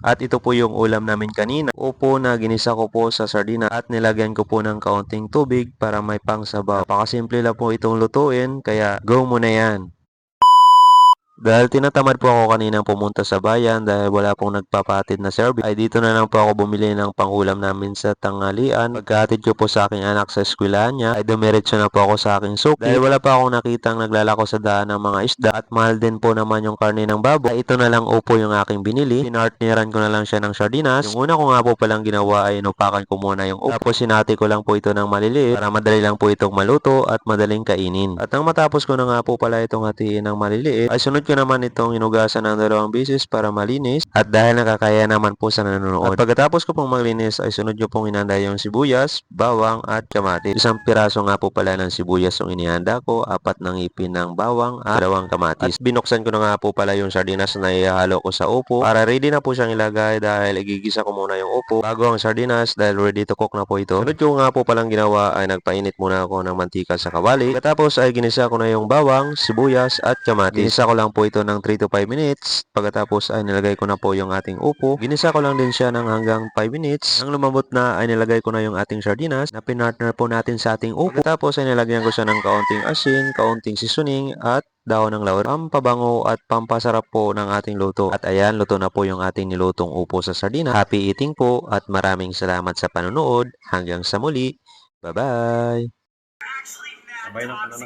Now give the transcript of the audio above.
At ito po yung ulam namin kanina. Upo na ginisa ko po sa sardina at nilagyan ko po ng kaunting tubig para may pangsabaw. Napakasimple lang po itong lutuin kaya go mo na yan. Dahil tinatamad po ako kaninang pumunta sa bayan dahil wala pong nagpapatid na service, ay dito na lang po ako bumili ng pangulam namin sa tanghalian. Pagkatid ko po sa aking anak sa eskwelahan niya, ay dumiretso na po ako sa aking suki. Dahil wala pa akong nakitang naglalako sa daan ng mga isda at mahal din po naman yung karne ng baboy, ay ito na lang upo yung aking binili. Pinartneran ko na lang siya ng sardinas. Yung una ko nga po palang ginawa ay inupakan ko muna yung upo. Tapos sinati ko lang po ito ng maliliit para madali lang po itong maluto at madaling kainin. At nang matapos ko na nga po pala itong hatiin ng maliliit, ay sunod ko naman itong inugasan ng dalawang bisis para malinis at dahil nakakaya naman po sa nanonood. At pagkatapos ko pong maglinis ay sunod ko pong inanda yung sibuyas, bawang at kamatis. Isang piraso nga po pala ng sibuyas yung inihanda ko, apat ng ipin ng bawang at dalawang kamatis. At binuksan ko na nga po pala yung sardinas na ihahalo ko sa upo para ready na po siyang ilagay dahil igigisa ko muna yung upo bago ang sardinas dahil ready to cook na po ito. Sunod ko nga po palang ginawa ay nagpainit muna ako ng mantika sa kawali. Pagkatapos ay ginisa ko na yung bawang, sibuyas at kamatis. Ginisa ko lang po ito ng 3 to 5 minutes. Pagkatapos ay nilagay ko na po yung ating upo. Ginisa ko lang din siya ng hanggang 5 minutes. Nang lumambot na ay nilagay ko na yung ating sardinas na pinartner po natin sa ating upo. Pagkatapos ay nilagyan ko siya ng kaunting asin, kaunting seasoning at dahon ng laurel, pampabango at pampasarap po ng ating luto. At ayan, luto na po yung ating nilutong upo sa sardinas. Happy eating po at maraming salamat sa panonood. Hanggang sa muli. Bye-bye! Sabay ng anak.